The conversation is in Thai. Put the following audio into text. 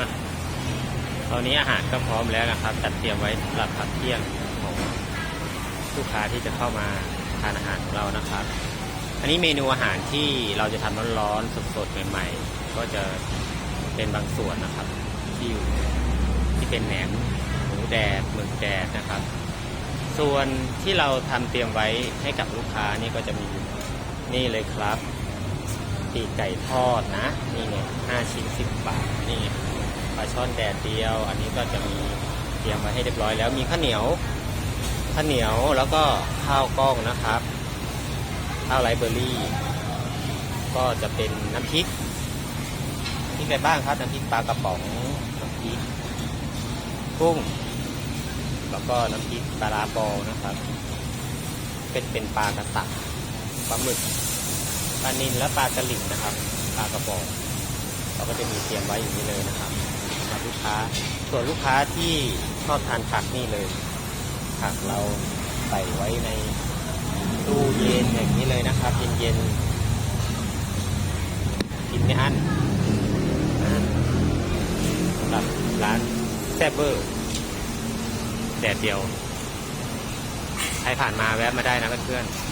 มาตอนนี้อาหารก็พร้อมแล้วนะครับ จัดเตรียมไว้สำหรับพักเที่ยงของลูกค้าที่จะเข้ามาทานอาหารของเรานะครับ อันนี้เมนูอาหารที่เราจะทำร้อนๆสดๆใหม่ๆ ก็จะเป็นบางส่วนนะครับ ที่อยู่ที่เป็นแหนมหมูแดดหมึกแดดนะครับ ส่วนที่เราทำเตรียมไว้ให้กับลูกค้านี่ก็จะมีนี่เลยครับปีกไก่ทอดนะ นี่เนี่ยห้าชิ้นสิบบาท นี่ ช่อนแดดเดียว อันนี้ก็จะมีเตรียมไว้ให้เรียบร้อยแล้วมีข้าวเหนียวข้าวเหนียวแล้วก็ข้าวกล้องนะครับข้าวไรเบอร์รี่ ก็จะเป็นน้ำพริกพริกอะไรบ้างครับน้ำพริกปลากระป๋องน้ำพริกกุ้งแล้วก็น้ำพริกปลาร้าบอนะครับ เป็นเป็นปลากระตักปลาหมึกปลานิลและปลากระหลิ่งนะครับ ปลากระบอกเราก็จะมีเตรียมไว้อย่างนี้เลยนะครับ ค้า ส่วนลูกค้าที่ชอบทานผักนี่เลย ผักเราใส่ไว้ในตู้เย็นอย่างนี้เลยนะครับ เย็นๆกินไม่อั้นสำหรับร้านแซ่บเบอร์แดดเดียว ใครผ่านมาแวะมาได้นะเพื่อนๆ